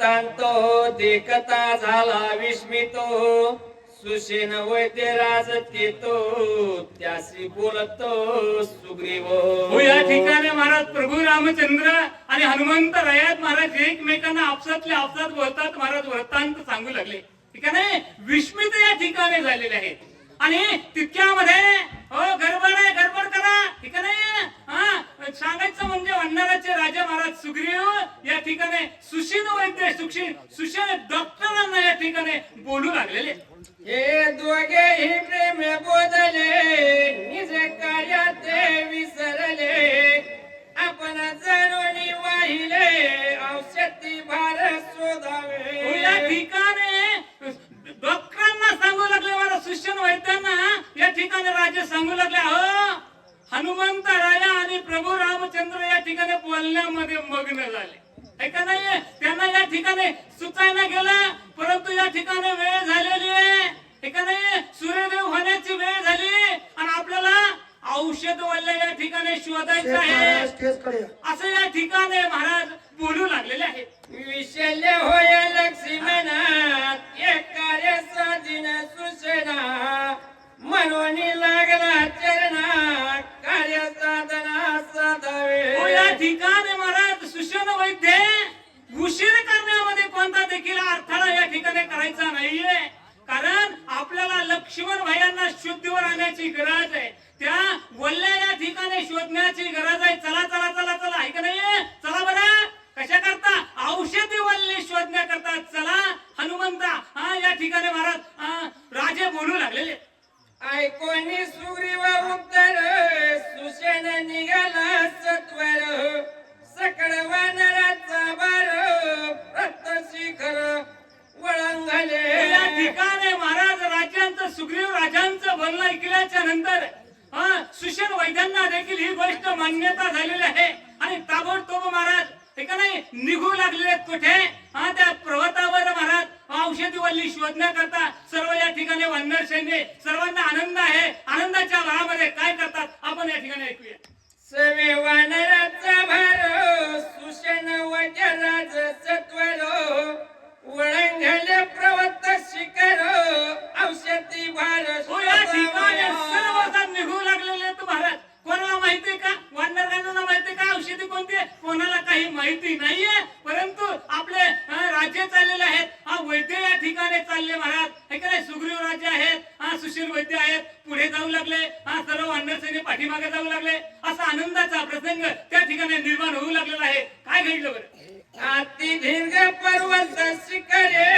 तांतो देखता झाला विस्मितो. सुशेन वैद्य राज तेतो त्याशी बोलतो सुग्रीव. हो या ठिकाणी महाराज प्रभू रामचंद्र आणि हनुमंत रयात महाराज एकमेकांना आपसातले आपसात बोलतात. महाराज वृत्तांत सांगू लागले. ठीक आहे विस्मित या ठिकाणी झालेले आहेत. आणि तितक्यामध्ये हो गर्भ आहे गडबड करा ठीक आहे ना? हा सांगायचं म्हणजे वंडाराचे राजा महाराज सुग्रीव या ठिकाणी सुशील वैद्य सुशील सुशील डॉक्टरांना या ठिकाणी बोलू लागलेले. हे दोघेही प्रेम बोधले निज कार्यात ते विसरले. आपण जाणून वाहिले औषधी भार हो, या शोधावे ठिकाणी डॉक्टरांना सांगू लागले मला शिष्यन वैद्यांना या ठिकाणी राजे सांगू लागले हो हनुमंत राया आणि प्रभू रामचंद्र या ठिकाणी बोलण्यामध्ये मग्न झाले. है का नाही त्यांना या ठिकाणी सुचायला गेलं परंतु या ठिकाणी वेळ झालेली आहे. है का नाही सूर्यदेव होण्याची वेळ झाली आणि आपल्याला औषध वल्ले या ठिकाणी शोधायचं आहे. असं या ठिकाणी महाराज करायचा नाहीये. कारण आपल्याला लक्ष्मण भायांना शुद्धीवर आणण्याची गरज आहे. त्या वल्ल्या या ठिकाणी शोधण्याची गरज आहे. चला चला. या ठिकाणी महाराज राज्यांचं सुग्रीव राजांचं बोलणं ऐकल्याच्या नंतर हा सुशन वैद्यांना देखील ही गोष्ट मान्यता झालेली आहे. आणि ताबडतोब महाराज हे का नाही निघू लागलेले आहेत कुठे? हा त्या पर्वतावर महाराज औषधी वल्ली शोधण्याकरता सर्व या ठिकाणी वन्नर सैन्य सर्वांना आनंद आहे. आनंदाच्या भरामध्ये काय करतात? आपण या ठिकाणी ऐकूया. माहिती नाहीये परंतु आपले राज्य चाललेले आहेत. हा वैद्य या ठिकाणी चालले महाराज. हे काय सुग्रीव राज्य आहेत? हा सुशील वैद्य आहेत. पुढे जाऊ लागले. हा सर्व वानर पाठीमागे जाऊ लागले. असा आनंदाचा प्रसंग त्या ठिकाणी निर्माण होऊ लागलेला आहे. काय घडलं बरं? अति दीर्घ पर्वत शिखरे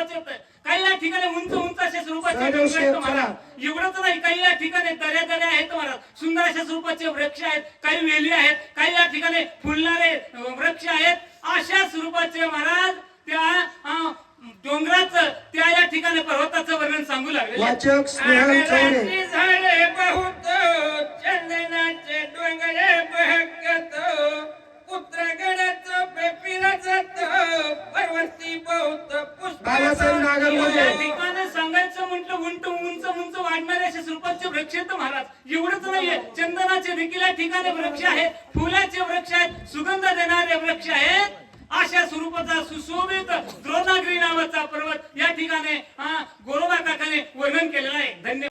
होतं काही ठिकाणी उंच उंच अशा स्वरूपाचे डोंगर महाराज एवढंच नाही काही या ठिकाणी दऱ्या दऱ्या आहेत महाराज सुंदर अशा स्वरूपाचे वृक्ष आहेत काही वेली आहेत काही या ठिकाणी फुलणारे वृक्ष आहेत. अशा स्वरूपाचे महाराज त्या डोंगराचं त्या या ठिकाणी पर्वताचं वर्णन सांगू लागले. झाडे बहुत असे स्वरूपाचे वृक्ष आहेत महाराज. एवढंच नाहीये. चंदनाचे देखील या ठिकाणी वृक्ष आहेत. फुलाचे वृक्ष आहेत. सुगंध देणारे वृक्ष आहेत. अशा स्वरूपाचा सुशोभित द्रोणागिरी नावाचा पर्वत या ठिकाणी हा गोरोबा काकाने वर्णन केलेला आहे. धन्यवाद.